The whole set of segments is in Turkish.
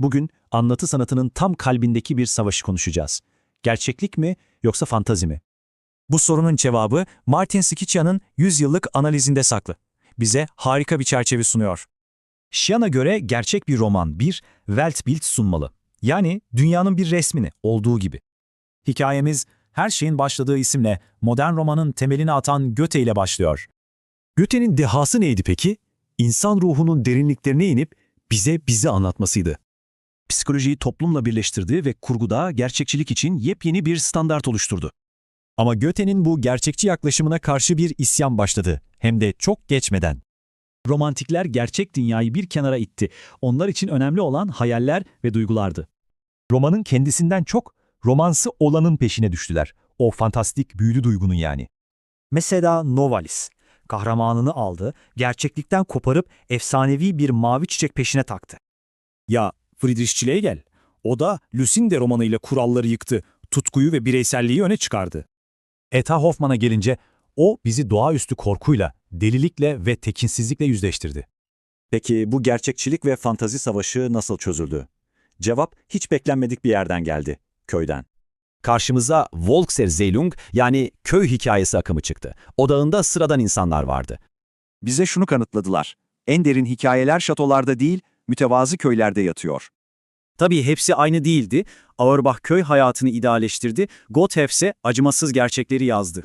Bugün anlatı sanatının tam kalbindeki bir savaşı konuşacağız. Gerçeklik mi yoksa fantazi mi? Bu sorunun cevabı Martin Skicia'nın 100 yıllık analizinde saklı. Bize harika bir çerçeve sunuyor. Şian'a göre gerçek bir roman bir Weltbild sunmalı. Yani dünyanın bir resmini olduğu gibi. Hikayemiz her şeyin başladığı isimle modern romanın temelini atan Goethe ile başlıyor. Goethe'nin dehası neydi peki? İnsan ruhunun derinliklerine inip bize bizi anlatmasıydı. Psikolojiyi toplumla birleştirdi ve kurguda gerçekçilik için yepyeni bir standart oluşturdu. Ama Goethe'nin bu gerçekçi yaklaşımına karşı bir isyan başladı. Hem de çok geçmeden. Romantikler gerçek dünyayı bir kenara itti. Onlar için önemli olan hayaller ve duygulardı. Romanın kendisinden çok romansı olanın peşine düştüler. O fantastik büyülü duygunun yani. Mesela Novalis. Kahramanını aldı, gerçeklikten koparıp efsanevi bir mavi çiçek peşine taktı. Ya Friedrich Schlegel, o da Lucinde romanıyla kuralları yıktı, tutkuyu ve bireyselliği öne çıkardı. Eta Hoffman'a gelince o bizi doğaüstü korkuyla, delilikle ve tekinsizlikle yüzleştirdi. Peki bu gerçekçilik ve fantazi savaşı nasıl çözüldü? Cevap hiç beklenmedik bir yerden geldi, köyden. Karşımıza Volkserzählung yani köy hikayesi akımı çıktı. Odağında sıradan insanlar vardı. Bize şunu kanıtladılar. En derin hikayeler şatolarda değil, mütevazı köylerde yatıyor. Tabii hepsi aynı değildi. Auerbach köy hayatını idealleştirdi, Goethe ise acımasız gerçekleri yazdı.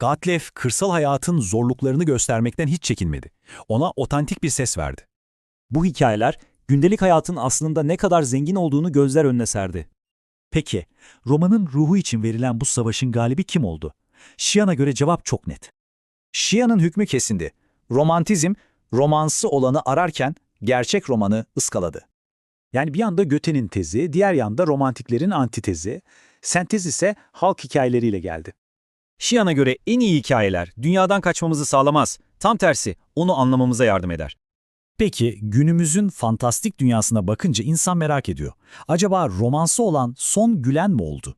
Gottlieb kırsal hayatın zorluklarını göstermekten hiç çekinmedi. Ona otantik bir ses verdi. Bu hikayeler gündelik hayatın aslında ne kadar zengin olduğunu gözler önüne serdi. Peki, romanın ruhu için verilen bu savaşın galibi kim oldu? Şian'a göre cevap çok net. Şian'ın hükmü kesindi. Romantizm, romansı olanı ararken gerçek romanı ıskaladı. Yani bir yanda Göte'nin tezi, diğer yanda romantiklerin antitezi, sentez ise halk hikayeleriyle geldi. Şian'a göre en iyi hikayeler dünyadan kaçmamızı sağlamaz. Tam tersi, onu anlamamıza yardım eder. Peki günümüzün fantastik dünyasına bakınca insan merak ediyor. Acaba romansı olan son gülen mi oldu?